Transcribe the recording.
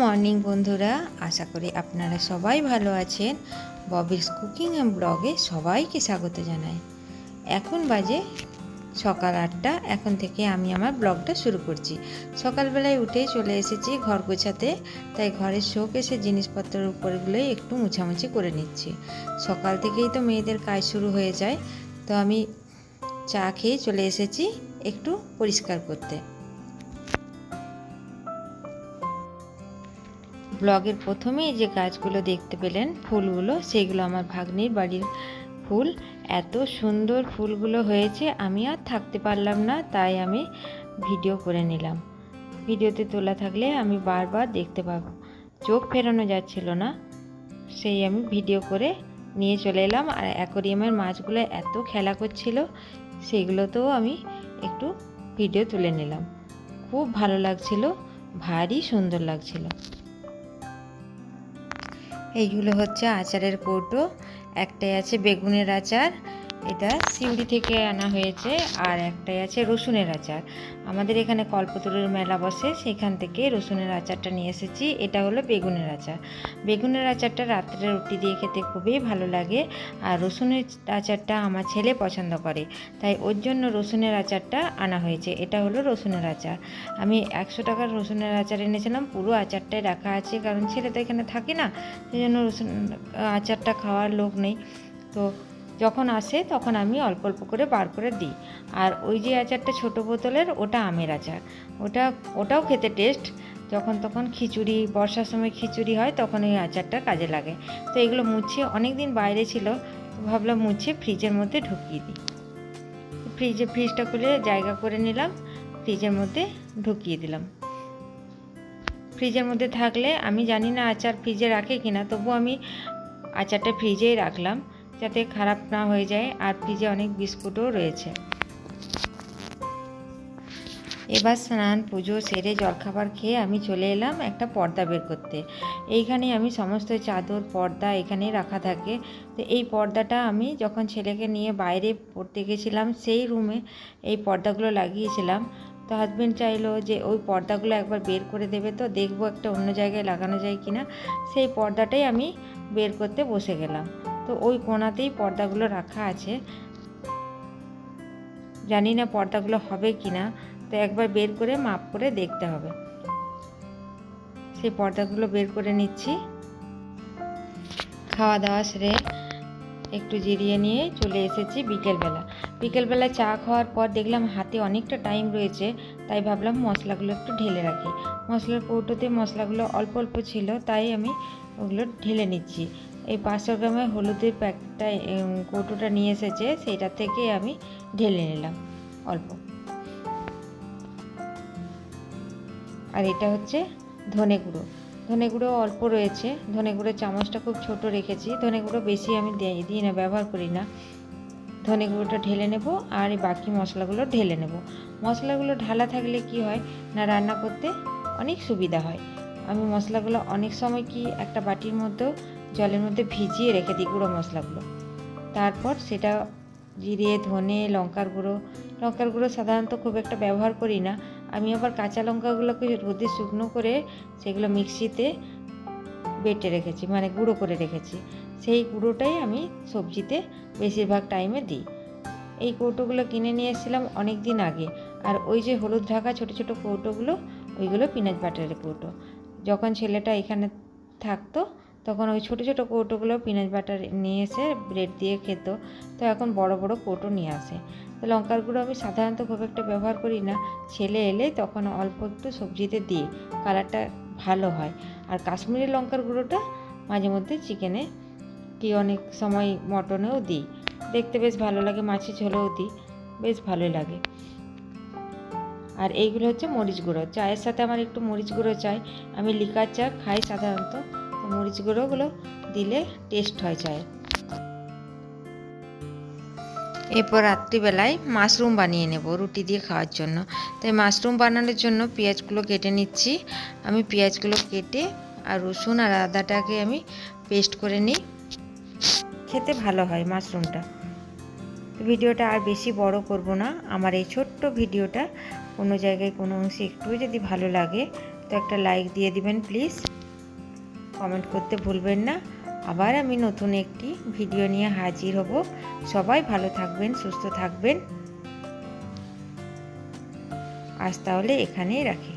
Morning, বন্ধুরা। আশা করি আপনারা সবাই ভালো আছেন। ববিস কুকিং অ্যান্ড ব্লগে সবাইকে স্বাগত জানাই। এখন বাজে সকাল আটটা। এখন থেকে আমি আমার ব্লগটা শুরু করছি। সকালবেলায় উঠে চলে এসেছি ঘর গোছাতে। তাই ঘরের শোক এসে জিনিসপত্রের উপরগুলোই একটু মুছামুছি করে নিচ্ছি। সকাল থেকেই তো মেয়েদের কাজ শুরু হয়ে যায়। তো আমি চা খেয়ে চলে এসেছি একটু পরিষ্কার করতে। ব্লগের প্রথমেই যে গাছগুলো দেখতে পেলেন ফুলগুলো সেগুলো আমার ভাগ্নির বাড়ির ফুল। এত সুন্দর ফুলগুলো হয়েছে, আমি আর থাকতে পারলাম না, তাই আমি ভিডিও করে নিলাম। ভিডিওতে তোলা থাকলে আমি বারবার দেখতে পাবো। চোখ ফেরানো যাচ্ছিল না, সেই আমি ভিডিও করে নিয়ে চলে এলাম। আর অ্যাকোরিয়ামের মাছগুলো এত খেলা করছিল, সেগুলোতেও আমি একটু ভিডিও তুলে নিলাম। খুব ভালো লাগছিল, ভারী সুন্দর লাগছিল। এইগুলো হচ্ছে আচারের কৌটো একটাই আছে বেগুনের আচার এটা সিউড়ি থেকে আনা হয়েছে আর একটাই আছে রসুনের আচার। আমাদের এখানে কল্পতরুর মেলা বসে, সেখান থেকে রসুনের আচারটা নিয়ে এসেছি। এটা হলো বেগুনের আচার। বেগুনের আচারটা রাত্রে রুটি দিয়ে খেতে খুবই ভালো লাগে আর রসুনের আচারটা আমার ছেলে পছন্দ করে, তাই ওর জন্য রসুনের আচারটা আনা হয়েছে। এটা হলো রসুনের আচার। আমি একশো টাকার রসুনের আচার এনেছিলাম, পুরো আচারটাই রাখা আছে, কারণ ছেলে তো এখানে থাকে না, সেই জন্য রসুন আচারটা খাওয়ার লোক নেই। তো যখন আসে তখন আমি অল্প অল্প করে বার করে দিই। আর ওই যে আচারটা ছোট বোতলের, ওটা আমের আচার। ওটা, ওটাও খেতে টেস্ট যখন তখন খিচুড়ি, বর্ষার সময় খিচুড়ি হয় তখন ওই আচারটা কাজে লাগে। তো এগুলো মুছে অনেক দিন বাইরে ছিল ভাবলাম মুছে ফ্রিজের মধ্যে ঢুকিয়ে দিই। ফ্রিজে ফ্রিজটা খুলে জায়গা করে নিলাম ফ্রিজের মধ্যে ঢুকিয়ে দিলাম। ফ্রিজের মধ্যে থাকলে, আমি জানি না আচার ফ্রিজে রাখে কিনা তবু আমি আচারটা ফ্রিজেই রাখলাম। যাতে খারাপ না হয়ে যায় আর ফ্রিজে অনেক বিস্কুটও রয়েছে। এবার স্নান, পুজো সেরে জলখাবার খেয়ে আমি চলে এলাম একটা পর্দা বের করতে। এইখানে আমি সমস্ত চাদর, পর্দা এখানে রাখা থাকে। তো এই পর্দাটা আমি যখন ছেলেকে নিয়ে বাইরে পড়তে গেছিলাম, সেই রুমে এই পর্দাগুলো লাগিয়েছিলাম। তো হাজব্যান্ড চাইলো যে ওই পর্দাগুলো একবার বের করে দেবে তো দেখব একটা অন্য জায়গায় লাগানো যায় কিনা। সেই পর্দাটাই আমি বের করতে বসে গেলাম। তো ওই কোণাতেই পর্দাগুলো রাখা আছে। জানি না পর্দাগুলো হবে কি না তো একবার বের করে মাপ করে দেখতে হবে। সেই পর্দাগুলো বের করে নিচ্ছি। খাওয়া দাওয়া সেরে একটু জিরিয়ে নিয়ে চলে এসেছি বিকেলবেলা। বিকেলবেলা চা খাওয়ার পর দেখলাম হাতে অনেকটা টাইম রয়েছে, তাই ভাবলাম মশলাগুলো একটু ঢেলে রাখি। মশলার কৌটোতে মশলাগুলো অল্প অল্প ছিল, তাই আমি ওগুলো ঢেলে নিচ্ছি। এই পাঁচশো গ্রামের হলুদের প্যাকটা কৌটোটা নিয়ে এসেছে, সেইটা থেকে আমি ঢেলে নিলাম, অল্প। আর এটা হচ্ছে ধনে গুঁড়ো। ধনে গুঁড়ো অল্প রয়েছে। ধনে গুঁড়োর চামচটা খুব ছোট রেখেছি। ধনে গুঁড়ো বেশি আমি দিই না, ব্যবহার করি না। ধনে গুঁড়োটা ঢেলে নেব আর এই বাকি মশলাগুলো ঢেলে নেব। মশলাগুলো ঢালা থাকলে কি হয় না, রান্না করতে অনেক সুবিধা হয়। আমি মশলাগুলো অনেক সময় কি একটা বাটির মধ্যেও জলের মধ্যে ভিজিয়ে রেখে দিই গুঁড়ো মশলাগুলো। তারপর সেটা জিরে, ধনে, লঙ্কার গুঁড়ো। লঙ্কার গুঁড়ো সাধারণত খুব একটা ব্যবহার করি না। আমি আবার কাঁচা লঙ্কাগুলোকে রোদে শুকনো করে সেগুলো মিক্সিতে বেটে রেখেছি মানে গুঁড়ো করে রেখেছি। সেই গুঁড়োটাই আমি সবজিতে বেশিরভাগ টাইমে দিই। এই কৌটোগুলো কিনে নিয়ে এসেছিলাম অনেক দিন আগে। আর ওই যে হলুদ ঢাকা ছোটো ছোটো কৌটোগুলো, ওইগুলো পিনাজ বাটারের কৌটো। যখন ছেলেটা এখানে থাকতো তখন ওই ছোটো ছোটো কৌটোগুলো পিনাজ বাটার নিয়ে এসে ব্রেড দিয়ে খেত। তো এখন বড় বড় কৌটো নিয়ে আসে। তো লঙ্কার গুঁড়ো আমি সাধারণত খুব একটা ব্যবহার করি না। ছেলে এলে তখন অল্প একটু সবজিতে দিই কালারটা ভালো হয়। আর কাশ্মীরি লঙ্কার গুঁড়োটা মাঝে মধ্যে চিকেনে কি অনেক সময় মটনেও দিই। দেখতে বেশ ভালো লাগে মাছি ঝোলেও দিই। বেশ ভালোই লাগে। আর এইগুলো হচ্ছে মরিচ গুঁড়ো। চায়ের সাথে আমার একটু মরিচ গুঁড়ো চাই। আমি লিকার চা খাই সাধারণত। মরিচ গুঁড়োগুলো দিলে টেস্ট হয় চায়ের এরপর রাত্রিবেলায় মাশরুম বানিয়ে নেব রুটি দিয়ে খাওয়ার জন্য। তাই মাশরুম বানানোর জন্য পেঁয়াজগুলো কেটে নিচ্ছি। আমি পেঁয়াজগুলো কেটে আর রসুন আর আদাটাকে আমি পেস্ট করে নিই। খেতে ভালো হয় মাশরুমটা। ভিডিওটা আর বেশি বড় করব না। আমার এই ছোট্ট ভিডিওটা কোনো জায়গায় কোনো অংশে একটু যদি ভালো লাগে তো একটা লাইক দিয়ে দিবেন প্লিজ। কমেন্ট করতে ভুলবেন না। আবার আমি নতুন একটি ভিডিও নিয়ে হাজির হব। সবাই ভালো থাকবেন, সুস্থ থাকবেন। আজ তাহলে এখানেই রাখি।